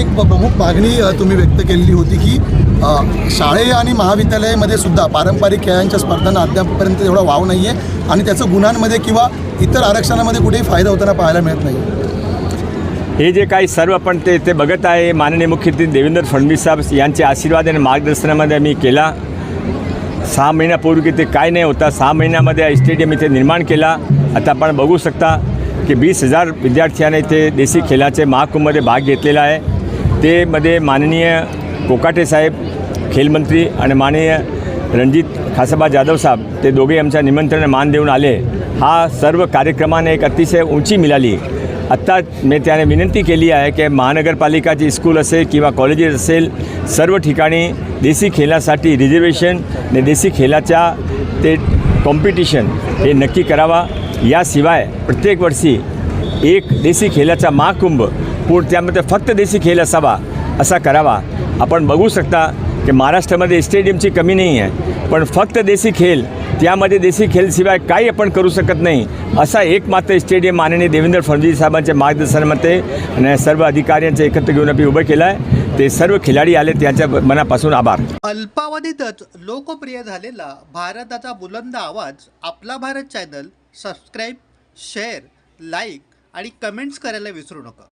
एक प्रमुख मागणी तुम्ही व्यक्त केलेली होती की शाळे आणि महाविद्यालयामध्ये सुद्धा पारंपरिक खेळांच्या स्पर्धांना अद्यापपर्यंत एवढा वाव नाही आहे आणि त्याचं गुणांमध्ये किंवा इतर आरक्षणामध्ये कुठेही फायदा होताना पाहायला मिळत नाही हे जे काही सर्व आपण ते ते बघत आहे माननीय मुख्यमंत्री देवेंद्र फडणवीस साहेब यांचे आशीर्वाद आणि मार्गदर्शनामध्ये मी केला. सहा महिन्यापूर्वी ते काय नाही होता सहा महिन्यामध्ये स्टेडियम इथे निर्माण केला. आता आपण बघू शकता की वीस हजार विद्यार्थ्यांनी इथे देशी खेळाचे महाकुंभमध्ये भाग घेतलेला आहे. ते मध्ये माननीय कोकाटे साहेब खेलमंत्री आणि माननीय रणजित खासाबा जाधव साहेब ते दोघे आमच्या निमंत्रण मान देऊन आले. हा सर्व कार्यक्रमाने एक अतिशय उंची मिळाली. आत्ता मी त्याने विनंती केली आहे की महानगरपालिकाची स्कूल असेल किंवा कॉलेजेस असेल सर्व ठिकाणी देशी खेळासाठी रिझर्वेशन आणि देशी खेळाच्या ते कॉम्पिटिशन हे नक्की करावा. याशिवाय प्रत्येक वर्षी एक देशी खेळाचा महाकुंभ पूर्ण त्यामध्ये फक्त देशी खेळ असावा असा करावा. आपण बघू शकता की महाराष्ट्रामध्ये स्टेडियमची कमी नाही आहे पण फक्त देशी खेळ त्यामध्ये देशी खेळशिवाय काही आपण करू शकत नाही असा एकमात्र स्टेडियम माननीय देवेंद्र फडणवीस साहेबांच्या मार्गदर्शनामध्ये आणि सर्व अधिकाऱ्यांचे एकत्र घेऊन आम्ही उभं केलं आहे ते सर्व खिलाडी आले त्यांच्या मनापासून आभार. अल्पावधीतच लोकप्रिय झालेला भारताचा बुलंद आवाज आपला Bharat channel subscribe share like आणि कमेंट्स करायला विसरू नका.